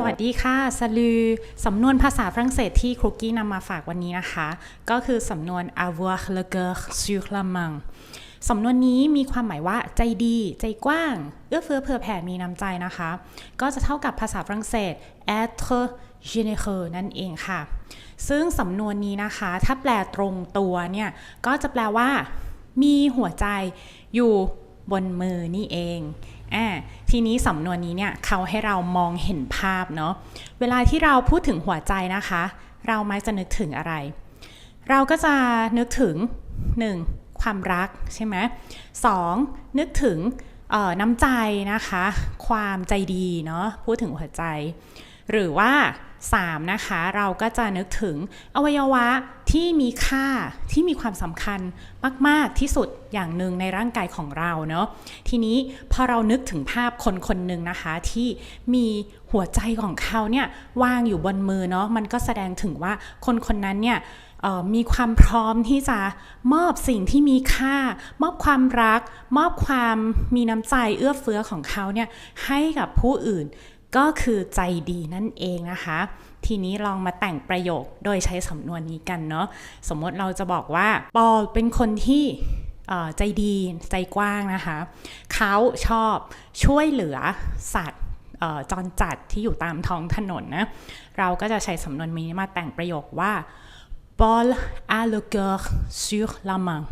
สวัสดีค่ะสลือ สำนวนภาษาฝรั่งเศสที่ครุกกี้นำมาฝากวันนี้นะคะ ก็คือสำนวน avoir le cœur sur la main สำนวนนี้มีความหมายว่าใจดี ใจกว้าง เอื้อเฟื้อเผื่อแผ่มีน้ำใจนะคะ ก็จะเท่ากับภาษาฝรั่งเศส être généreux นั่นเองค่ะ ซึ่งสำนวนนี้นะคะ ถ้าแปลตรงตัวเนี่ย ก็จะแปลว่า มีหัวใจอยู่บนมือนี่เอง อ่าทีนี้สำนวนนี้เนี่ยเขาให้เรามองเห็นภาพเนาะเวลาที่เราพูดถึงหัวใจนะคะ เรามักจะนึกถึงอะไร เราก็จะนึกถึง 1. ความรักใช่ไหมสองนึกถึงน้ำใจนะคะ ความใจดีเนาะพูดถึงหัวใจ หรือว่า 3. นะคะ เราก็จะนึกถึงอวัยวะ ที่มีค่าที่มีความสำคัญมาก ๆ ที่สุดอย่างหนึ่งในร่างกายของเราเนาะทีนี้พอเรานึกถึงภาพคนคนหนึ่งนะคะที่มีหัวใจของเขาเนี่ยวางอยู่บนมือเนาะมันก็แสดงถึงว่าคนคนนั้นเนี่ยมีความพร้อมที่จะมอบสิ่งที่มีค่า มอบความรัก มอบความมีน้ำใจเอื้อเฟื้อของเขาเนี่ยให้กับผู้อื่น ก็คือใจดีนั่นเองนะคะ ทีนี้ลองมาแต่งประโยคโดยใช้สำนวนนี้กันเนาะสมมติเราจะบอกว่า ปอเป็นคนที่ใจดีใจกว้างนะคะ เขาชอบช่วยเหลือสัตว์จรจัดที่อยู่ตามท้องถนนนะ เราก็จะใช้สำนวนนี้มาแต่งประโยคว่า Paul a le cœur sur la main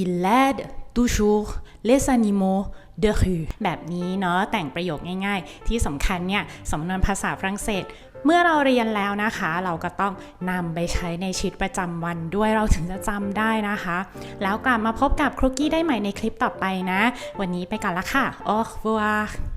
il aide toujours les animaux de rue แบบนี้เนาะแต่งประโยคง่ายๆ ที่สำคัญเนี่ยสำนวนภาษาฝรั่งเศส เมื่อเราเรียนแล้วนะคะ เราก็ต้องนำไปใช้ในชีวิตประจำวันด้วยเราถึงจะจำได้นะคะ แล้วกลับมาพบกับครุกกี้ได้ใหม่ในคลิปต่อไปนะ วันนี้ไปก่อนละค่ะ au revoir